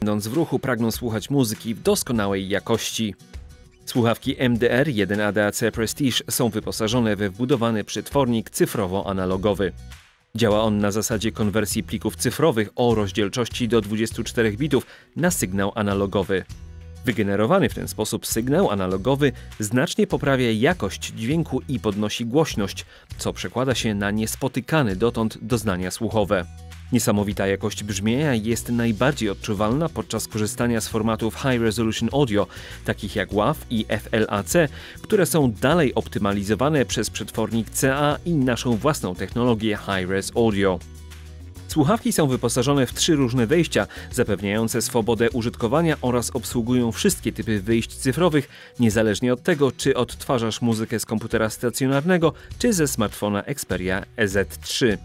Będąc w ruchu pragną słuchać muzyki w doskonałej jakości. Słuchawki MDR 1ADAC Prestige są wyposażone we wbudowany przetwornik cyfrowo-analogowy. Działa on na zasadzie konwersji plików cyfrowych o rozdzielczości do 24 bitów na sygnał analogowy. Wygenerowany w ten sposób sygnał analogowy znacznie poprawia jakość dźwięku i podnosi głośność, co przekłada się na niespotykane dotąd doznania słuchowe. Niesamowita jakość brzmienia jest najbardziej odczuwalna podczas korzystania z formatów High Resolution Audio, takich jak WAV i FLAC, które są dalej optymalizowane przez przetwornik CA i naszą własną technologię High Res Audio. Słuchawki są wyposażone w trzy różne wejścia, zapewniające swobodę użytkowania oraz obsługują wszystkie typy wyjść cyfrowych, niezależnie od tego, czy odtwarzasz muzykę z komputera stacjonarnego, czy ze smartfona Xperia EZ3.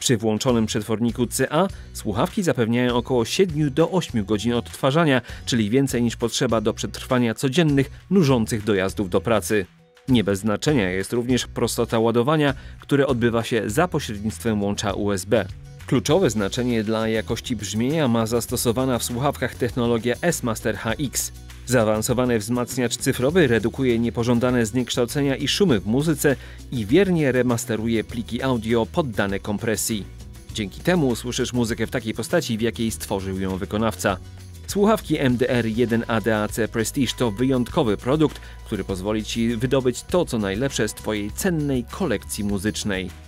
Przy włączonym przetworniku CA słuchawki zapewniają około 7 do 8 godzin odtwarzania, czyli więcej niż potrzeba do przetrwania codziennych, nużących dojazdów do pracy. Nie bez znaczenia jest również prostota ładowania, które odbywa się za pośrednictwem łącza USB. Kluczowe znaczenie dla jakości brzmienia ma zastosowana w słuchawkach technologia S-Master HX. Zaawansowany wzmacniacz cyfrowy redukuje niepożądane zniekształcenia i szumy w muzyce i wiernie remasteruje pliki audio poddane kompresji. Dzięki temu usłyszysz muzykę w takiej postaci, w jakiej stworzył ją wykonawca. Słuchawki MDR1 ADAC Prestige to wyjątkowy produkt, który pozwoli Ci wydobyć to, co najlepsze z Twojej cennej kolekcji muzycznej.